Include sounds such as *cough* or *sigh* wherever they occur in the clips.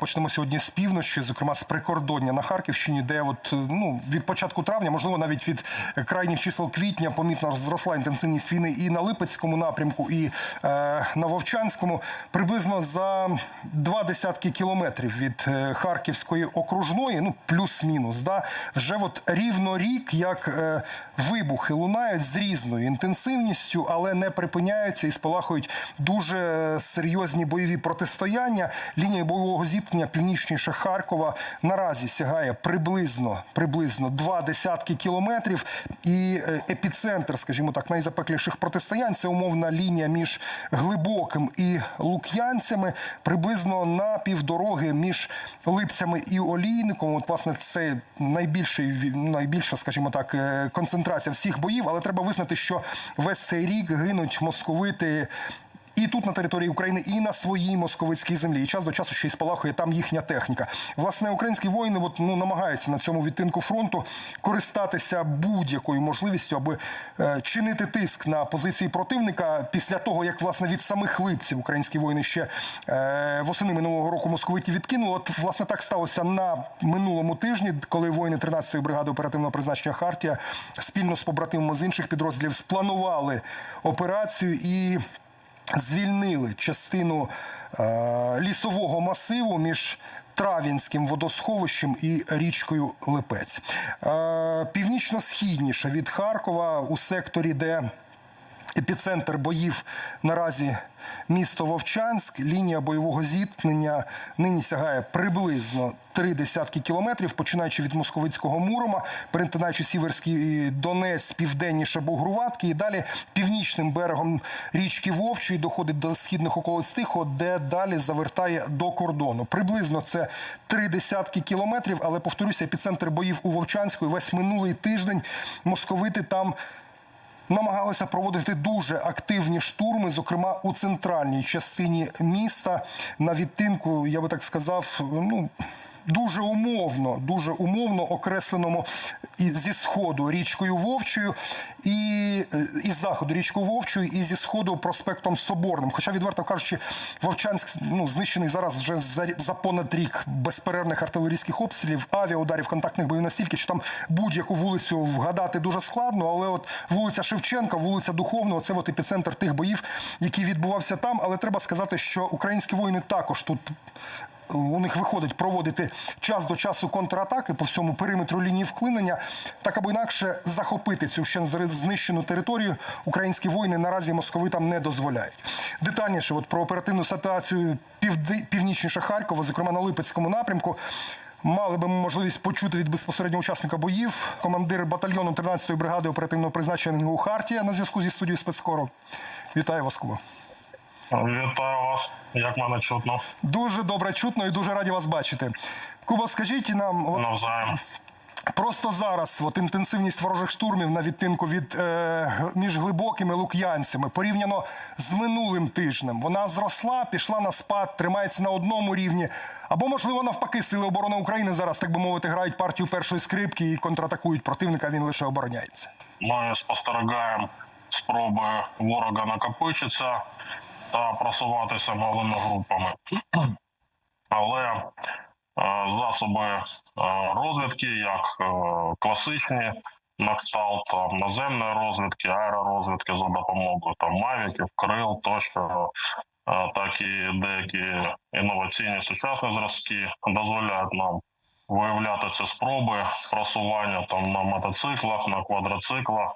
Почнемо сьогодні з півночі, зокрема з прикордоння на Харківщині, де от ну від початку травня, можливо, навіть від крайніх чисел квітня, помітно зросла інтенсивність війни і на Липецькому напрямку, і е, на Вовчанському. Приблизно за два десятки кілометрів від е, Харківської окружної, ну плюс-мінус, да вже от рівно рік, як е, вибухи лунають з різною інтенсивністю, але не припиняються і спалахують дуже серйозні бойові протистояння. Лінія бойового зіткнення північніше Харкова наразі сягає приблизно приблизно два десятки кілометрів. І е, епіцентр, скажімо так, найзапекліших протистоянь це умовна лінія між глибоким і лук'янцями, приблизно на півдороги між липцями і олійником. От, власне, це найбільший найбільша, скажімо так, е, концентрація всіх боїв. Але треба визнати, що весь цей рік гинуть московити. І тут на території України, і на своїй московицькій землі. І час до часу ще й спалахує там їхня техніка. Власне, українські воїни от, ну, намагаються на цьому відтинку фронту користатися будь-якою можливістю, аби е, чинити тиск на позиції противника після того, як власне від самих липців українські воїни ще е, восени минулого року московиті відкинули. От власне так сталося на минулому тижні, коли воїни 13-ї бригади оперативного призначення Хартія спільно з побратимами з інших підрозділів спланували операцію і звільнили частину е, лісового масиву між Травінським водосховищем і річкою Липець. Е, північно-східніше від Харкова у секторі, де епіцентр боїв наразі місто Вовчанськ. Лінія бойового зіткнення нині сягає приблизно три десятки кілометрів, починаючи від московицького Мурома, перетинаючи Сіверський Донець, південніше Богруватки, і далі північним берегом річки Вовчої доходить до східних околиць Тихо, де далі завертає до кордону. Приблизно це три десятки кілометрів, але повторюся, епіцентр боїв у Вовчанську і весь минулий тиждень московити там намагалися проводити дуже активні штурми, зокрема у центральній частині міста на відтинку, я би так сказав, ну. Дуже умовно, дуже умовно окресленому і зі сходу річкою Вовчою, і е, із заходу річкою Вовчою, і зі сходу проспектом Соборним. Хоча, відверто кажучи, Вовчанськ ну, знищений зараз вже за, за понад рік безперервних артилерійських обстрілів, авіаударів, контактних боїв настільки, що там будь-яку вулицю вгадати дуже складно. Але от вулиця Шевченка, вулиця Духовного, це от епіцентр тих боїв, який відбувався там. Але треба сказати, що українські воїни також тут у них виходить проводити час до часу контратаки по всьому периметру лінії вклинення, так або інакше захопити цю ще знищену територію. Українські воїни наразі московитам не дозволяють. Детальніше, от про оперативну ситуацію півди- північніше Харкова, зокрема на Липецькому напрямку. Мали би можливість почути від безпосереднього учасника боїв, командир батальйону 13-ї бригади оперативного призначення НГУ Хартія на зв'язку зі студією спецкору. Вітаю вас, Куба. Вітаю вас, як мене чутно Дуже добре чутно і дуже раді вас бачити. Куба, скажіть нам, навзаєм. просто зараз от інтенсивність ворожих штурмів на відтинку від е, між глибокими лук'янцями порівняно з минулим тижнем. Вона зросла, пішла на спад, тримається на одному рівні. Або, можливо, навпаки, сили оборони України зараз, так би мовити, грають партію першої скрипки і контратакують противника. Він лише обороняється. Ми спостерігаємо спроби ворога накопичитися та просуватися малими групами. *clears throat* Але е, засоби е, розвідки, як е, класичні, на кшталт наземної розвідки, аеророзвідки за допомогою там мавіків, крил тощо, так і деякі інноваційні сучасні зразки дозволяють нам виявляти ці спроби просування там на мотоциклах, на квадроциклах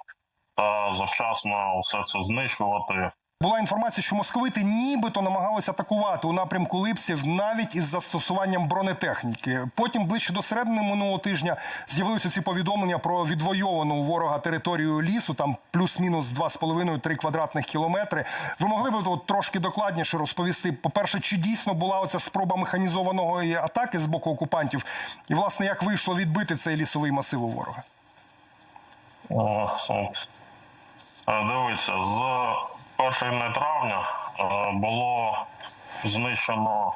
та завчасно все це знищувати. Була інформація, що московити нібито намагалися атакувати у напрямку Липців навіть із застосуванням бронетехніки. Потім, ближче до середини минулого тижня, з'явилися ці повідомлення про відвойовану у ворога територію лісу, там плюс-мінус 2,5-3 квадратних кілометри. Ви могли б от трошки докладніше розповісти? По-перше, чи дійсно була оця спроба механізованої атаки з боку окупантів? І, власне, як вийшло відбити цей лісовий масив у ворога? Дивися, з 1 травня е, було знищено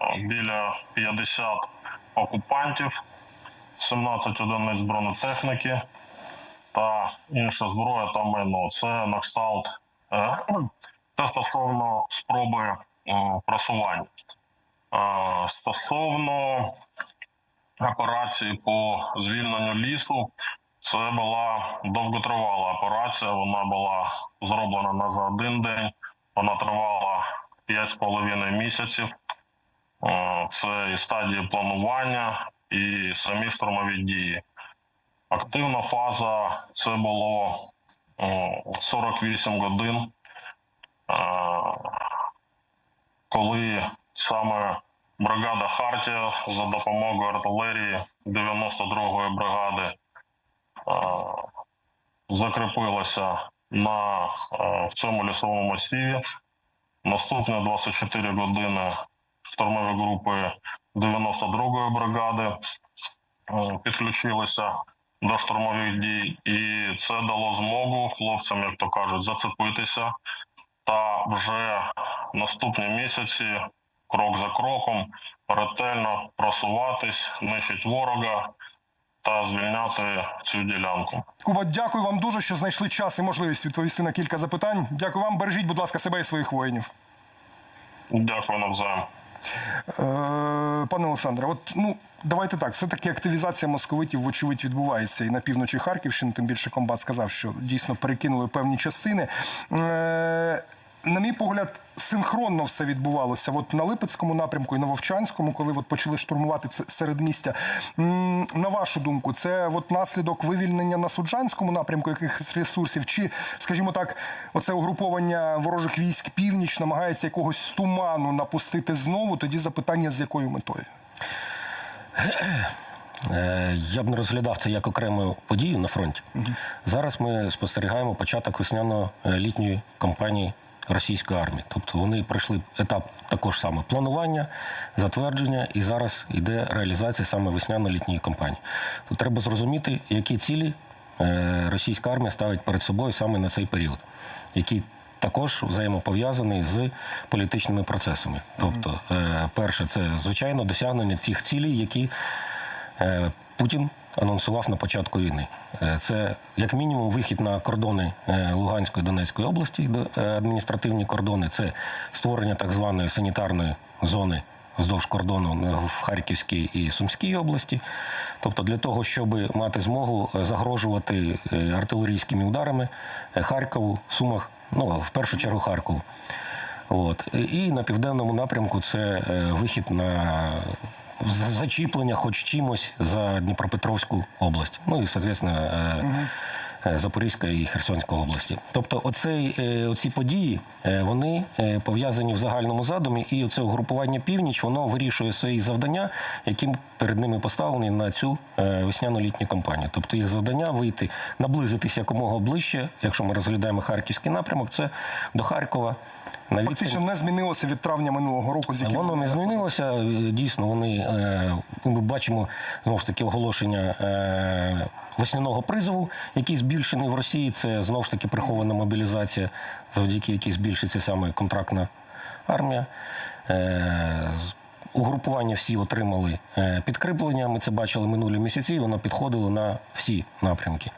е, біля 50 окупантів, 17 одиниць бронетехніки та інша зброя та майно. Це на кшталт. е, *clears throat* Це стосовно спроби просування. Стосовно операції по звільненню лісу, це була довготривала операція. Вона була зроблена не за один день. Вона тривала 5,5 місяців. Це і стадії планування, і самі штурмові дії. Активна фаза це було е, 48 годин, е, коли саме бригада Хартія за допомогою артилерії 92-ї бригади закріпилася на е, в цьому лісовому масиві. Наступні 24 години штурмові групи 92-ї бригади е, підключилися до штурмових дій, і це дало змогу хлопцям, як то кажуть, зацепитися. Та вже наступні місяці, крок за кроком, ретельно просуватись, нищить ворога та звільняти цю ділянку. Куба, дякую вам дуже, що знайшли час і можливість відповісти на кілька запитань. Дякую вам. Бережіть, будь ласка, себе і своїх воїнів. Дякую навзаєм. Е, Пане Олександре, от ну давайте так. Все таки активізація московитів, вочевидь, відбувається і на півночі Харківщини. Тим більше комбат сказав, що дійсно перекинули певні частини. На мій погляд, синхронно все відбувалося. От на Липецькому напрямку і на Вовчанському, коли от почали штурмувати це середмістя. На вашу думку, це от наслідок вивільнення на Суджанському напрямку якихось ресурсів, чи, скажімо так, оце угруповання ворожих військ північ намагається якогось туману напустити знову? Тоді запитання з якою метою? Е, Я б не розглядав це як окрему подію на фронті. Зараз ми спостерігаємо початок весняно-літньої кампанії російської армії. Тобто вони пройшли етап також саме планування, затвердження, і зараз йде реалізація саме весняно-літньої кампанії. Тут треба зрозуміти, які цілі е, російська армія ставить перед собою саме на цей період, який також взаємопов'язаний з політичними процесами. Тобто, е, перше, це звичайно досягнення тих цілей, які е, Путін анонсував на початку війни. Е, Це як мінімум вихід на кордони е, Луганської Донецької області, е, адміністративні кордони. Це створення так званої санітарної зони вздовж кордону в Харківській і Сумській області. Тобто для того, щоб мати змогу загрожувати артилерійськими ударами Харкову, Сумах, ну в першу чергу Харкову. От. І на південному напрямку це вихід на зачіплення хоч чимось за Дніпропетровську область. Ну і, соответственно, е, е, і Херсонська області. Тобто, оцей, е, оці події е, вони пов'язані в загальному задумі, і оце угрупування північ воно вирішує свої завдання, які перед ними поставлені на цю весняно-літню кампанію. Тобто їх завдання вийти, наблизитися якомога ближче, якщо ми розглядаємо харківський напрямок, це до Харкова. На відстань Фактично не змінилося від травня минулого року, з яким Воно не змінилося. Дійсно, вони ми бачимо знову ж таки оголошення весняного призову, який збільшений в Росії. Це знову ж таки прихована мобілізація, завдяки якій збільшиться саме контрактна армія. Е, Угрупування всі отримали е, підкріплення. Ми це бачили минулі місяці. Воно підходило на всі напрямки.